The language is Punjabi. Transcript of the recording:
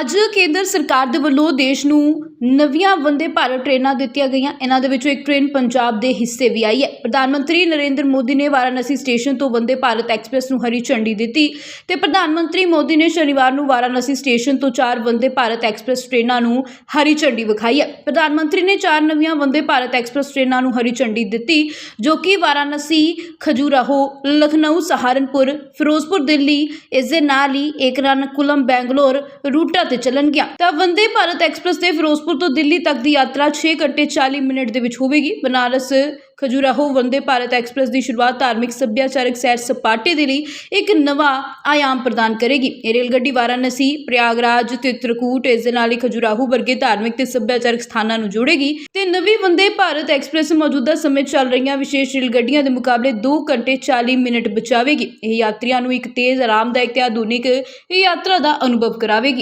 ਅੱਜ ਕੇਂਦਰ ਸਰਕਾਰ ਦੇ ਵੱਲੋਂ ਦੇਸ਼ ਨੂੰ ਨਵੀਆਂ ਵੰਦੇ ਭਾਰਤ ਟ੍ਰੇਨਾਂ ਦਿੱਤੀਆਂ ਗਈਆਂ। ਇਹਨਾਂ ਦੇ ਵਿੱਚੋਂ ਇੱਕ ਟ੍ਰੇਨ ਪੰਜਾਬ ਦੇ ਹਿੱਸੇ ਵੀ ਆਈ ਹੈ। ਪ੍ਰਧਾਨ ਮੰਤਰੀ ਨਰਿੰਦਰ ਮੋਦੀ ਨੇ ਵਾਰਾਣਸੀ ਸਟੇਸ਼ਨ ਤੋਂ ਵੰਦੇ ਭਾਰਤ ਐਕਸਪ੍ਰੈਸ ਨੂੰ ਹਰੀ ਝੰਡੀ ਦਿੱਤੀ ਤੇ ਪ੍ਰਧਾਨ ਮੰਤਰੀ ਮੋਦੀ ਨੇ ਸ਼ਨੀਵਾਰ ਨੂੰ ਵਾਰਾਣਸੀ ਸਟੇਸ਼ਨ ਤੋਂ ਚਾਰ ਵੰਦੇ ਭਾਰਤ ਐਕਸਪ੍ਰੈਸ ਟ੍ਰੇਨਾਂ ਨੂੰ ਹਰੀ ਝੰਡੀ ਵਿਖਾਈ ਹੈ। ਪ੍ਰਧਾਨ ਮੰਤਰੀ ਨੇ ਚਾਰ ਨਵੀਆਂ ਵੰਦੇ ਭਾਰਤ ਐਕਸਪ੍ਰੈਸ ਟ੍ਰੇਨਾਂ ਨੂੰ ਹਰੀ ਝੰਡੀ ਦਿੱਤੀ, ਜੋ ਕਿ ਵਾਰਾਣਸੀ, ਖਜੂਰਾਹੋ, ਲਖਨਊ, ਸਹਾਰਨਪੁਰ, ਫਿਰੋਜ਼ਪੁਰ, ਦਿੱਲੀ, ਇਸ ਦੇ ਨਾਲ ਹੀ ਏਕਰਾਨਕੁਲਮ ਬੈਂਗਲੌਰ, ਰੂਟ ਤੇ ਚੱਲਣਗੀਆਂ ਤਾਂ ਵੰਦੇ ਭਾਰਤ ਐਕਸਪ੍ਰੈਸ ਦੇ ਫਿਰੋਜ਼ਪੁਰ ਤੋਂ ਦਿੱਲੀ ਤੱਕ ਦੀ ਯਾਤਰਾ 6 ਘੰਟੇ 40 ਮਿੰਟ ਦੇ ਵਿੱਚ ਹੋਵੇਗੀ। ਬਨਾਰਸ ਖਜੂਰਾਹੋ ਵੰਦੇ ਭਾਰਤ ਐਕਸਪ੍ਰੈਸ ਦੀ ਸ਼ੁਰੂਆਤ ਧਾਰਮਿਕ ਸੱਭਿਆਚਾਰਕ ਸੈਰ ਸਪਾਟੇ ਦੇ ਲਈ ਇੱਕ ਨਵਾਂ ਆਯਾਮ ਪ੍ਰਦਾਨ ਕਰੇਗੀ। ਇਹ ਰੇਲ ਗੱਡੀ ਵਾਰਾਣਸੀ, ਪ੍ਰਯਾਗਰਾਜ ਤੇ ਤ੍ਰਿਕੂਟ, ਇਸ ਦੇ ਨਾਲ ਹੀ ਖਜੂਰਾਹੋ ਵਰਗੇ ਧਾਰਮਿਕ ਤੇ ਸੱਭਿਆਚਾਰਕ ਸਥਾਨਾਂ ਨੂੰ ਜੋੜੇਗੀ ਤੇ ਨਵੀਂ ਵੰਦੇ ਭਾਰਤ ਐਕਸਪ੍ਰੈਸ ਮੌਜੂਦਾ ਸਮੇਂ ਚੱਲ ਰਹੀਆਂ ਵਿਸ਼ੇਸ਼ ਰੇਲ ਗੱਡੀਆਂ ਦੇ ਮੁਕਾਬਲੇ 2 ਘੰਟੇ 40 ਮਿੰਟ ਬਚਾਵੇਗੀ। ਇਹ ਯਾਤਰੀਆਂ ਨੂੰ ਇੱਕ ਤੇਜ਼, ਆਰਾਮਦਾਇਕ ਤੇ ਆਧੁਨਿਕ ਯਾਤਰਾ ਦਾ ਅਨੁਭਵ ਕਰਾਵੇਗੀ।